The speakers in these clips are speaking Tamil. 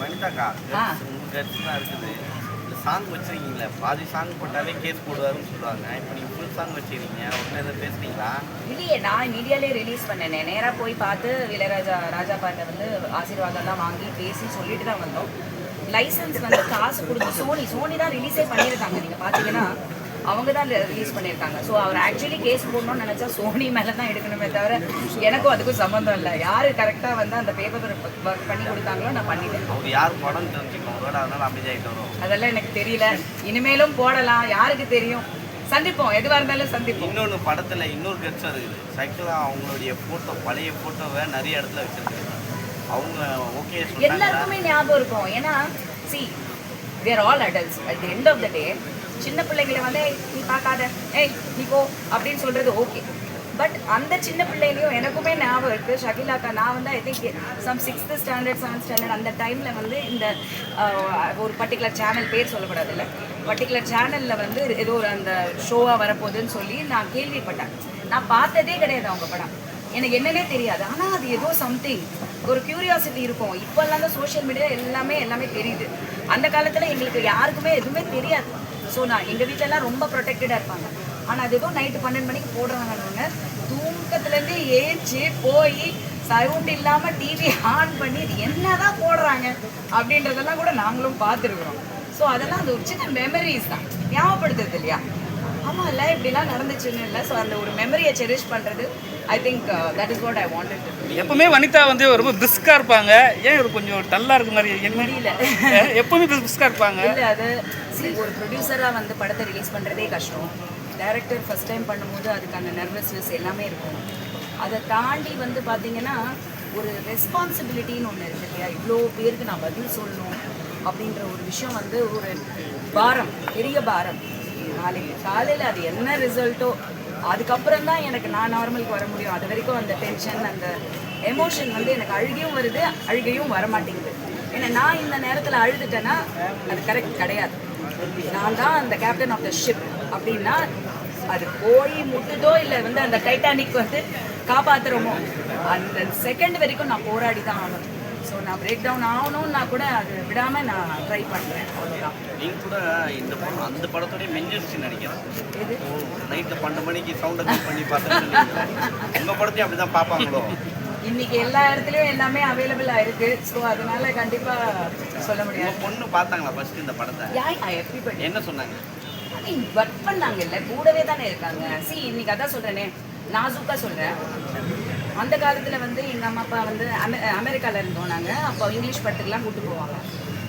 வனிதாக்கா ஆ. உங்க கட்சி தான் இருக்குது இந்த சாங் வச்சிருக்கீங்களே பாதி சாங் போட்டாலே கேஸ் போடுவாருன்னு சொல்லுவாங்க. இப்போ நீங்கள் ஃபுல் சாங் வச்சிருக்கீங்க உடனே எதாவது பேசுறீங்களா? இல்லையே நான் மீடியாலே ரிலீஸ் பண்ணேனே. நேராக போய் பார்த்து இளையராஜா ராஜா பாட்டை வந்து ஆசீர்வாதம்லாம் வாங்கி பேசி சொல்லிட்டு தான் வந்தோம். லைசன்ஸ் வந்து காசு கொடுத்து சோனி சோனி தான் ரிலீஸே பண்ணியிருக்காங்க. நீங்கள் பார்த்தீங்கன்னா அவங்க தான் ரிலீஸ் பண்ணியிருக்காங்க. ஸோ அவர் ஆக்சுவலி கேஸ் போடணும்னு நினச்சா சோனி மேலே தான் எடுக்கணுமே தவிர எனக்கும் அதுக்கும் சம்மந்தம் இல்லை. யார் கரெக்டாக வந்து அந்த பேப்பர் ஒர்க் பண்ணி கொடுத்தாங்களோ நான் பண்ணிட்டேன். அவர் யார் படம் அதெல்லாம் எனக்கு தெரியல. இனிமேலும் போடலாம். யாருக்கு தெரியும்? சந்திப்போம். எதுவாக இருந்தாலும் சந்திப்போம். இன்னொன்று படத்தில் இன்னொரு கட்சம் இருக்குது. சைக்கிளாக அவங்களுடைய ஃபோட்டோ பழைய ஃபோட்டோவை நிறைய இடத்துல வச்சிருக்காங்க. அவங்க ஓகே எல்லாருக்குமே ஞாபகம் இருக்கும். ஏன்னா see there all adults at the end of the day சின்ன பிள்ளைங்களை வந்து நீ பார்க்காத. ஏய் நீ போ அப்படின்னு சொல்கிறது ஓகே பட் அந்த சின்ன பிள்ளைலையும் எனக்குமே ஞாபகம் இருக்குது ஷகிலாக்கா நான் வந்து I think some sixth standard seventh standard அந்த டைமில் வந்து இந்த ஒரு பர்டிகுலர் சேனல் பேர் சொல்லக்கூடாது இல்லை பர்டிகுலர் சேனலில் வந்து ஏதோ ஒரு அந்த ஷோவாக வரப்போகுதுன்னு சொல்லி நான் கேள்விப்பட்டேன். நான் பார்த்ததே கிடையாது அவங்க படம். எனக்கு என்னன்னே தெரியாது. ஆனால் அது ஏதோ சம்திங் ஒரு கியூரியாசிட்டி இருக்கும். இப்போல்லாம் தான் சோஷியல் மீடியா எல்லாமே எல்லாமே தெரியுது. அந்த காலத்தில் எங்களுக்கு யாருக்குமே எதுவுமே தெரியாது. ஸோ நான் எங்கள் வீட்டிலலாம் ரொம்ப ப்ரொடெக்டடாக இருப்பாங்க. ஆனால் அது எதுவும் நைட்டு பன்னெண்டு மணிக்கு போடுறாங்கன்னு தூக்கத்துலேருந்து ஏஞ்சி போய் சவுண்ட் இல்லாமல் டிவி ஆன் பண்ணி இது என்ன தான் போடுறாங்க அப்படின்றதெல்லாம் கூட நாங்களும் பார்த்துருக்குறோம். ஸோ அதெல்லாம் அது ஒரு சின்ன மெமரிஸ் தான். ஞாபகப்படுத்துறது இல்லையா? ஆமாம் இல்லை இப்படிலாம் நடந்துச்சுன்னு இல்லை. ஸோ அந்த ஒரு மெமரியை செரிஷ் பண்ணுறது I think that is what I wanted எப்பவுமே வனிதா வந்து ரொம்ப பிரிஸ்கா இருப்பாங்க. ஏன் இவர் கொஞ்சம் டல்லா இருக்க மாதிரி தெரியல எப்பவுமே பிரிஸ்கா இருப்பாங்க. இல்லை அது see, ஒரு ப்ரொடியூசராக வந்து படத்தை ரிலீஸ் பண்ணுறதே கஷ்டம். டைரக்டர் ஃபர்ஸ்ட் டைம் பண்ணும்போது அதுக்கான நர்வஸ்னஸ் எல்லாமே இருக்கும். அதை தாண்டி வந்து பார்த்தீங்கன்னா ஒரு ரெஸ்பான்சிபிலிட்டின்னு ஒன்று இருக்கு இல்லையா? இவ்வளோ பேருக்கு நான் பதில் சொல்லணும் அப்படின்ற ஒரு விஷயம் வந்து ஒரு பாரம் பெரிய பாரம். நாளைக்கு காலையில் அது என்ன ரிசல்ட்டோ அதுக்கப்புறம் தான் எனக்கு நான் நார்மலுக்கு வர முடியும். அது வரைக்கும் அந்த டென்ஷன் அந்த எமோஷன் வந்து எனக்கு அழுகையும் வருது அழுகையும் வர மாட்டேங்குது ஏன்னா நான் இந்த நேரத்தில் அழுதுட்டேன்னா அது கரெக்ட் கிடையாது. நான் தான் அந்த கேப்டன் ஆஃப் த ஷிப் அப்படின்னா அது போய் முட்டுதோ இல்லை வந்து அந்த டைட்டானிக் வந்து காப்பாத்துறோமோ அந்த செகண்ட் வரைக்கும் நான் போராடி தான் ஆகணும். நான் பிரேக் டவுன் ஆகணும்னா கூட அது விடாமல் நான் ட்ரை பண்ணுறேன் அவ்வளோதான் நீங்கள் கூட இந்த படம் அந்த படத்தோடய மெஞ்சிருச்சு நினைக்கிறேன். இது நைட்டில் பன்னெண்டு மணிக்கு சவுண்டை கட் பண்ணி பார்த்துட்டு உங்கள் படத்தையும் அப்படி தான் பார்ப்பாங்களோ? இன்னைக்கு எல்லா இடத்துலயும் எல்லாமே அவைலபிளா இருக்கு. ஸோ அதனால கண்டிப்பா சொல்ல முடியாது. பொண்ணு பார்த்தாங்களா ஃபர்ஸ்ட் இந்த படத்தை? என்ன சொன்னாங்க? ஒர்க் பண்ணாங்கல்ல கூடவே தானே இருக்காங்க. சி இன்னைக்கு அதான் சொல்றேனே நாசூக்கா சொல்றேன். அந்த காலத்தில் வந்து எங்கள் அம்மா அப்பா வந்து அமெ அமெரிக்காவில் இருந்தோம் நாங்கள் அப்போ இங்கிலீஷ் படத்துக்கெலாம் கூட்டு போவாங்க.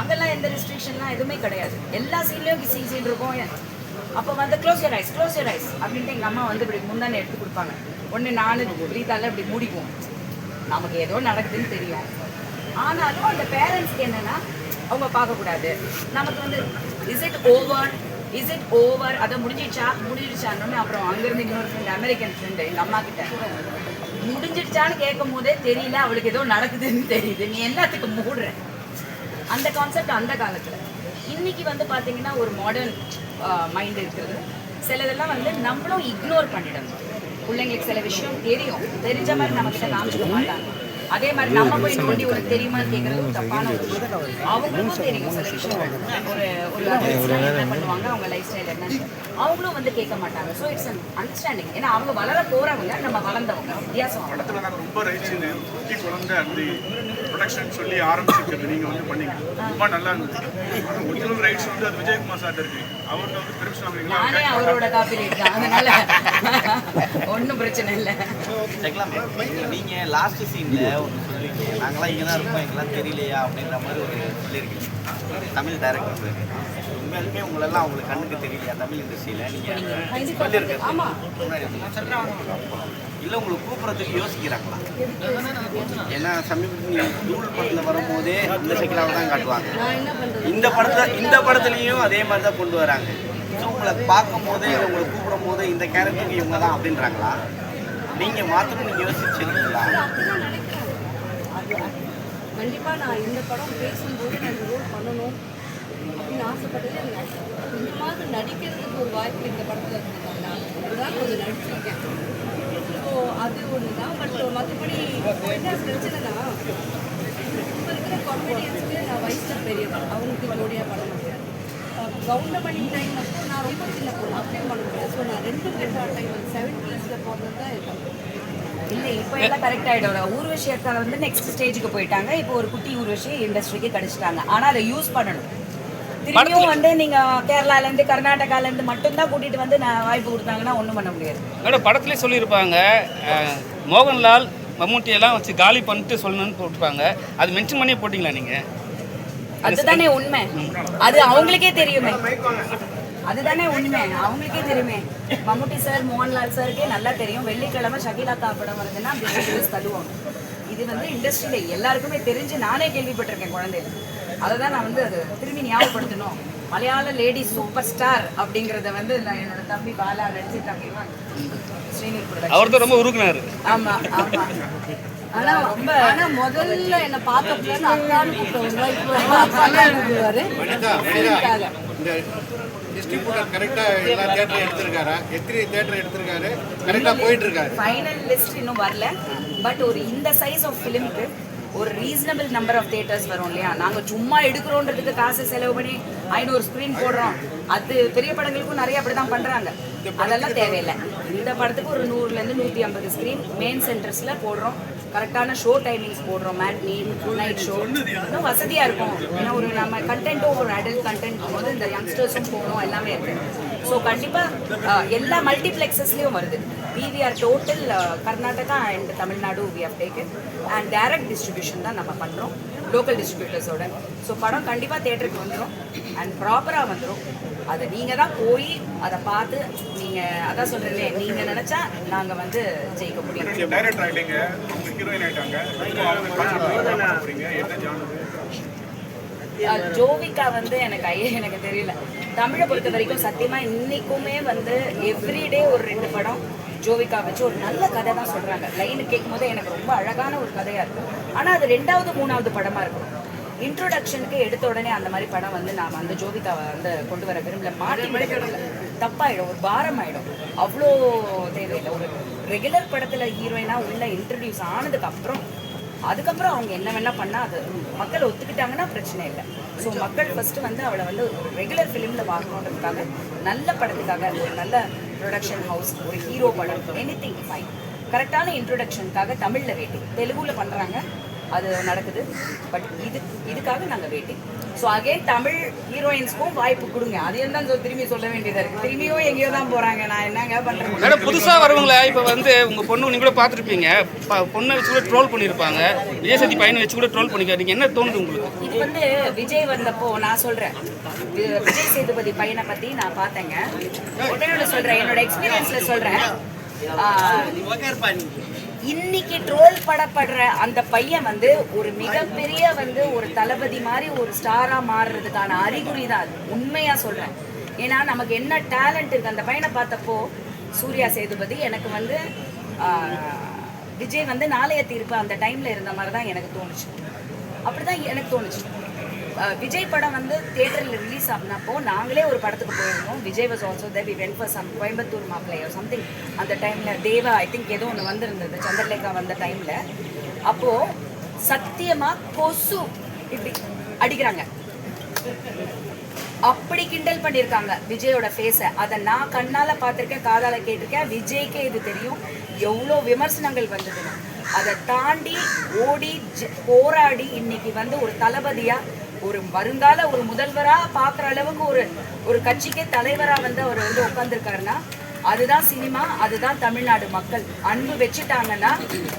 அங்கெல்லாம் எந்த ரெஸ்ட்ரிக்ஷன்லாம் எதுவுமே கிடையாது. எல்லா சீன்லேயும் கிசி சீன் இருக்கும். அப்போ வந்து close your eyes close your eyes அப்படின்ட்டு எங்கள் அம்மா வந்து இப்படி முந்தானே எடுத்து கொடுப்பாங்க. ஒன்று நானு பிரீத்தால இப்படி மூடிக்குவோம். நமக்கு ஏதோ நடக்குதுன்னு தெரியும். ஆனாலும் அந்த பேரண்ட்ஸ்க்கு என்னென்னா அவங்க பார்க்கக்கூடாது. நமக்கு வந்து is it over is it over அதை முடிஞ்சிச்சா முடிஞ்சிச்சான்னு அப்புறம் அங்கேருந்து இன்னொரு ஃப்ரெண்டு அமெரிக்கன் ஃப்ரெண்டு எங்கள் அம்மா கிட்ட. முடிஞ்சிடுச்சான்னு கேட்கும் போதே தெரியல அவளுக்கு ஏதோ நடக்குதுன்னு தெரியுது. நீ எல்லாத்துக்கு மூடுற. அந்த கான்செப்ட் அந்த காலத்தில். இன்னைக்கு வந்து பார்த்தீங்கன்னா ஒரு மாடர்ன் மைண்ட் இருக்கிறது சிலதெல்லாம் வந்து நம்மளும் இக்னோர் பண்ணிடணும். பிள்ளைங்களுக்கு சில விஷயம் தெரியும். தெரிஞ்ச மாதிரி நம்ம கிட்ட காமிச்சிக்க மாட்டாங்க. அதே மாதிரி நம்ம போய் நோண்டி உனக்கு தெரியுமான்னு கேட்கறது தப்பான ஒரு அவங்களுக்கும் தெரியும். சில விஷயம் ஒரு ஒரு என்ன பண்ணுவாங்க அவங்க லைஃப் ஸ்டைல் என்னன்னு அவங்களும் வந்து கேட்க மாட்டாங்க. ஸோ இட்ஸ் அன் அண்டர்ஸ்டாண்டிங் ஏன்னா அவங்க வளர போறவங்க நம்ம வளர்ந்தவங்க. வித்தியாசம். ரொம்ப ப்ரொடக்ஷன் சொல்லி ஆரம்பிச்சிருக்கிறது. நீங்க வந்து பண்ணீங்க. ரொம்ப நல்லா இருந்துச்சு ஆனால் ஒரிஜினல் ரைட்ஸ் வந்து அது விஜயகுமார் சார் இருக்கு. அவர்கிட்ட வந்து பெருமிஷன் வாங்குறீங்களா? நானே அவரோட காப்பி தான். அதனால ஒன்றும் பிரச்சனை இல்லை. நீங்கள் லாஸ்ட் சீனில் ஒன்று சொல்லுவீங்க நாங்களாம் இங்கே தான் இருப்போம் எங்கெல்லாம் தெரியலையா அப்படின்ற மாதிரி ஒரு சொல்லியிருக்கீங்க தமிழ் டைரக்டர் உண்மையாலுமே உங்களெல்லாம் அவங்களுக்கு கண்ணுக்கு தெரியலையா? தமிழ் இண்டஸ்ட்ரியில் நீங்கள் சொல்லியிருக்கீங்க முன்னாடி இல்லை உங்களை கூப்பிட்றதுக்கு யோசிக்கிறாங்களா? ஏன்னா சமீபத்தில் தூள் படத்தில் வரும்போதே இந்த சைக்கிளாக தான் காட்டுவாங்க. இந்த படத்தை இந்த படத்துலையும் அதே மாதிரி தான் கொண்டு வராங்க. ஸோ உங்களை பார்க்கும் போதே உங்களை கூப்பிடும் போது இந்த கேரக்டருக்கு இவங்க தான் அப்படின்றாங்களா? நீங்கள் மாற்றணும் நீங்கள் யோசிச்சிருக்கீங்களா? கண்டிப்பாக நான் இந்த படம் பேசும்போது நான் இந்த ரோல் பண்ணணும். அப்படின்னு ஆசைப்பட்டது எனக்கு இந்த மாதிரி நடிக்கிறதுக்கு ஒரு வாய்ப்பு இந்த படத்தில் இருந்ததுனால அதுதான் கொஞ்சம் நடிச்சிருக்கேன். ஸோ அது ஒன்று தான் பட் மற்றபடி என்ன பிரச்சனைனா பெரிய படம் அவங்களுக்கு ஜோடியாக பண்ண முடியாது கவுண்டமணி டைம் அப்போ நான் ரொம்ப சின்ன பொண்ணு. அப்படியே பண்ண முடியாது. ஸோ நான் ரெண்டு ரெண்டு டைம் செவன்டீஸில் போகிறது தான் இருக்கேன் இல்லை இப்போ எல்லாம் கரெக்ட் ஆயிடும். ஊர்வசி வந்து நெக்ஸ்ட் ஸ்டேஜுக்கு போயிட்டாங்க. இப்போ ஒரு குட்டி ஊர்வசி இண்டஸ்ட்ரிக்கு கிடச்சிட்டாங்க. ஆனால் அதை யூஸ் பண்ணணும். திரும்பியும் வந்து நீங்க கேரளால இருந்து கர்நாடகால இருந்து மட்டும்தான் கூட்டிட்டு வந்து நான் வாய்ப்பு கொடுத்தாங்கன்னா ஒண்ணும் பண்ண முடியாது. மேடம் படத்துலேயே சொல்லியிருப்பாங்க. மோகன்லால் மம்முட்டி எல்லாம் வச்சு காலி பண்ணிட்டு சொல்லணும்னு போட்டிருப்பாங்க. அது மென்ஷன் பண்ணி போட்டிங்களா நீங்கள் அதுதானே உண்மை. அது அவங்களுக்கே தெரியுமே. அதுதானே உண்மை. அவங்களுக்கே தெரியுமே. மம்முட்டி சார் மோகன்லால் சாருக்கே நல்லா தெரியும். வெள்ளிக்கிழமை ஷகிலா கா படம் வருதுன்னா பிசினஸ் தள்ளுவாங்க. இது வந்து இண்டஸ்ட்ரியில எல்லாருக்குமே தெரிஞ்சு நானே கேள்விப்பட்டிருக்கேன் குழந்தையில. அதை தான் நான் வந்து அது திரும்பி ஞாபகப்படுத்தணும். மலையாள லேடி சூப்பர் ஸ்டார் அப்படிங்கிறத வந்து நான் என்னோட தம்பி பாலா ஸ்ரீனிர் production. அவர் தான் ரொம்ப உருக்குனாரு. ஆமா ஆமா. ஆனா ரொம்ப ஆனா முதல்ல என்னை பார்த்தப்பல நான் அக்கான்னு கூப்பிடுவாங்க இப்போ அக்கான்னு கூப்பிடுவாரு. இதுக்காக. இந்த டிஸ்ட்ரிபியூட்டர் கரெக்டா எல்லா தேட்டரும் எடுத்திருக்காரா? எத்தனை தேட்டர் எடுத்திருக்காரு? கரெக்டா போயிட்டு இருக்காரு. ஃபைனல் லிஸ்ட் இன்னும் வரல. பட் ஒரு இந்த சைஸ் ஆஃப் ஃபிலிம்க்கு ஒரு ரீசனபிள் நம்பர் ஆஃப் தியேட்டர்ஸ் வரும் இல்லையா? நாங்கள் சும்மா எடுக்கிறோன்றதுக்கு காசு செலவு பண்ணி ஐநூறு ஸ்க்ரீன் போடுறோம். அது பெரிய படங்களுக்கும் நிறைய அப்படி தான் பண்ணுறாங்க அதெல்லாம் தேவையில்லை. இந்த படத்துக்கு ஒரு நூறுலேருந்து நூற்றி ஐம்பது ஸ்க்ரீன் மெயின் சென்டர்ஸில் போடுறோம். கரெக்டான ஷோ டைமிங்ஸ் போடுறோம். மேட்னி நைட் ஷோ இன்னும் வசதியாக இருக்கும். ஏன்னா ஒரு நம்ம கண்டென்ட்டும் ஒரு அடல்ட் கண்டென்ட் போது இந்த யங்ஸ்டர்ஸும் போகணும் எல்லாமே இருக்கு. ஸோ கண்டிப்பாக எல்லா மல்டிப்ளெக்ஸஸ்லேயும் வருது. PVR total Karnataka and Tamil Nadu we have taken and direct distribution தான் நம்ம பண்ணுறோம் லோக்கல் டிஸ்ட்ரிபியூட்டர்ஸோட ஸோ படம் கண்டிப்பாக தேட்டருக்கு வந்துடும் அண்ட் ப்ராப்பராக வந்துடும் அதை நீங்கள் தான் போய் அதை பார்த்து நீங்கள் அதான் சொல்கிறேன் நீங்கள் நினச்சா நாங்கள் வந்து ஜெயிக்க முடியும். டைரக்டர் ஹீரோயின் ஜோவிகா வந்து எனக்கு ஐயா எனக்கு தெரியல. தமிழை பொறுத்த வரைக்கும் சத்தியமா இன்னைக்குமே வந்து எவ்ரிடே ஒரு ரெண்டு படம். ஜோவிகா வச்சு ஒரு நல்ல கதை தான் சொல்றாங்க. லைன் கேட்கும் போது எனக்கு ரொம்ப அழகான ஒரு கதையா இருக்கும். ஆனா அது ரெண்டாவது மூணாவது படமா இருக்கும். இன்ட்ரோடக்ஷனுக்கு எடுத்த உடனே அந்த மாதிரி படம் வந்து நாம் அந்த ஜோவிகாவை வந்து கொண்டு வர விரும்பல. மாட்டி விரும்பல. தப்பாயிடும். ஒரு பாரம் ஆயிடும் அவ்வளோ தேவையில்லை. ஒரு ரெகுலர் படத்துல ஹீரோயினா உள்ள இன்ட்ரடியூஸ் ஆனதுக்கு அப்புறம் அதுக்கப்புறம் அவங்க என்ன வேணா பண்ணால் அது மக்கள் ஒத்துக்கிட்டாங்கன்னா பிரச்சனை இல்லை. ஸோ மக்கள் ஃபர்ஸ்ட் வந்து அவளை வந்து ஒரு ரெகுலர் ஃபிலிமில் பார்க்கணுன்றதுக்காக நல்ல படத்துக்காக ஒரு நல்ல ப்ரொடக்ஷன் ஹவுஸ் ஒரு ஹீரோ படம் எனி திங் ஃபைன் கரெக்டான இன்ட்ரொடக்ஷனுக்காக தமிழில் வெயிட்டிங் தெலுங்குல பண்ணுறாங்க அது நடக்குது. பட் இது இதுக்காக நாங்கள் வெயிட்டிங் ஸோ அகைன் தமிழ் ஹீரோயின்ஸ்க்கும் வாய்ப்பு கொடுங்க. அதையும் தான் திரும்பி சொல்ல வேண்டியதாக இருக்குது திரும்பியும் எங்கேயோ தான் போகிறாங்க நான் என்னங்க பண்ணுறேன் மேடம் புதுசாக வரவங்கள இப்போ வந்து உங்கள் பொண்ணு நீங்கள் கூட பார்த்துருப்பீங்க. பொண்ணை வச்சு கூட ட்ரோல் பண்ணியிருப்பாங்க விஜய் சக்தி பையனை வச்சு கூட ட்ரோல் பண்ணிக்க நீங்கள் என்ன தோணுது உங்களுக்கு? இது வந்து விஜய் வந்தப்போ நான் சொல்றேன். வி- விஜய் சேதுபதி பையனை பத்தி நான் பார்த்தேங்க. உடனே சொல்றேன். என்னோட எக்ஸ்பீரியன்ஸ்ல சொல்றேன். ஆஹ், இன்னைக்கு ட்ரோல் படப்படுற அந்த பையன் வந்து ஒரு மிகப்பெரிய வந்து ஒரு தளபதி மாதிரி ஒரு ஸ்டாரா மாறுறதுக்கான அறிகுறி தான் அது. உண்மையா சொல்றேன். ஏன்னா நமக்கு என்ன டேலண்ட் இருக்கு அந்த பையனை பார்த்தப்போ சூர்யா சேதுபதி எனக்கு வந்து விஜய் வந்து நாளைய தீர்ப்பு அந்த டைம்ல இருந்த மாதிரி தான் எனக்கு தோணுச்சு. அப்படிதான் எனக்கு தோணுச்சு. விஜய் படம் வந்து தியேட்டரில் ரிலீஸ் ஆனப்போ நாங்களே ஒரு படத்துக்கு போயிருந்தோம். Vijay was also that we went for some Coimbatore Mappillai something அந்த டைமில் தேவா ஐ திங்க் ஏதோ ஒன்று வந்திருந்தது சந்திரலேகா வந்த டைமில் அப்போது சத்தியமாக கொசு இப்படி அடிக்கிறாங்க. அப்படி கிண்டல் பண்ணியிருக்காங்க விஜயோட ஃபேஸை அதை நான் கண்ணால் பார்த்துருக்கேன் காதால் கேட்டிருக்கேன். விஜய்க்கே இது தெரியும். எவ்வளோ விமர்சனங்கள் வந்ததுன்னு. அதை தாண்டி ஓடி போராடி இன்னைக்கு வந்து ஒரு தளபதியாக ஒரு வருங்கால ஒரு முதல்வரா பார்க்குற அளவுக்கு ஒரு ஒரு கட்சிக்கே தலைவரா வந்து அவர் வந்து உட்காந்துருக்காருன்னா அதுதான் சினிமா அதுதான் தமிழ்நாடு மக்கள். அன்பு வச்சுட்டாங்கன்னா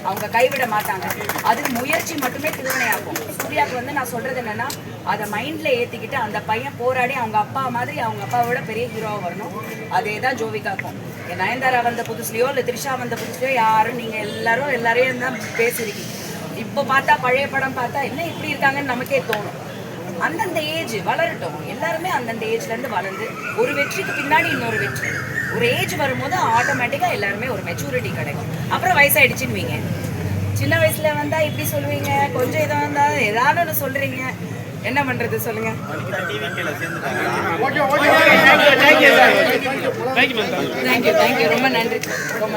அவங்க கைவிட மாட்டாங்க. அதுக்கு முயற்சி மட்டுமே திருவினையாகும் சூர்யாவுக்கு வந்து நான் சொல்றது என்னன்னா அதை மைண்ட்ல ஏத்திக்கிட்டு அந்த பையன் போராடி அவங்க அப்பா மாதிரி அவங்க அப்பாவோட பெரிய ஹீரோவா வரணும். அதே தான் ஜோவிகாக்கும். நயன்தாரா வந்த புதுசுலயோ இல்லை த்ரிஷா வந்த புதுசுலயோ யாரும் நீங்க எல்லாரும் எல்லாரையும் தான் பேசிருக்கீங்க. இப்போ பார்த்தா பழைய படம் பார்த்தா என்ன இப்படி இருக்காங்கன்னு நமக்கே தோணும். அந்தந்த ஏஜ் வளரட்டும். எல்லாருமே அந்தந்த ஏஜ்ல இருந்து வளர்ந்து ஒரு வெற்றிக்கு பின்னாடி இன்னொரு வெற்றி. ஒரு ஏஜ் வரும்போது ஆட்டோமேட்டிக்கா எல்லாருமே ஒரு மெச்சூரிட்டி கிடைக்கும். அப்புறம் வயசாயிடுச்சுன்னு வைங்க. சின்ன வயசுல வந்தா இப்படி சொல்லுவீங்க கொஞ்சம் இதாக வந்தா ஏதாவது ஒன்று சொல்றீங்க. என்ன பண்றது சொல்லுங்க. டிவிக்கில் சேர்ந்துட்டாங்க தேங்க்யூ மேம் தேங்க்யூ தேங்க்யூ ரொம்ப நன்றி. ரொம்ப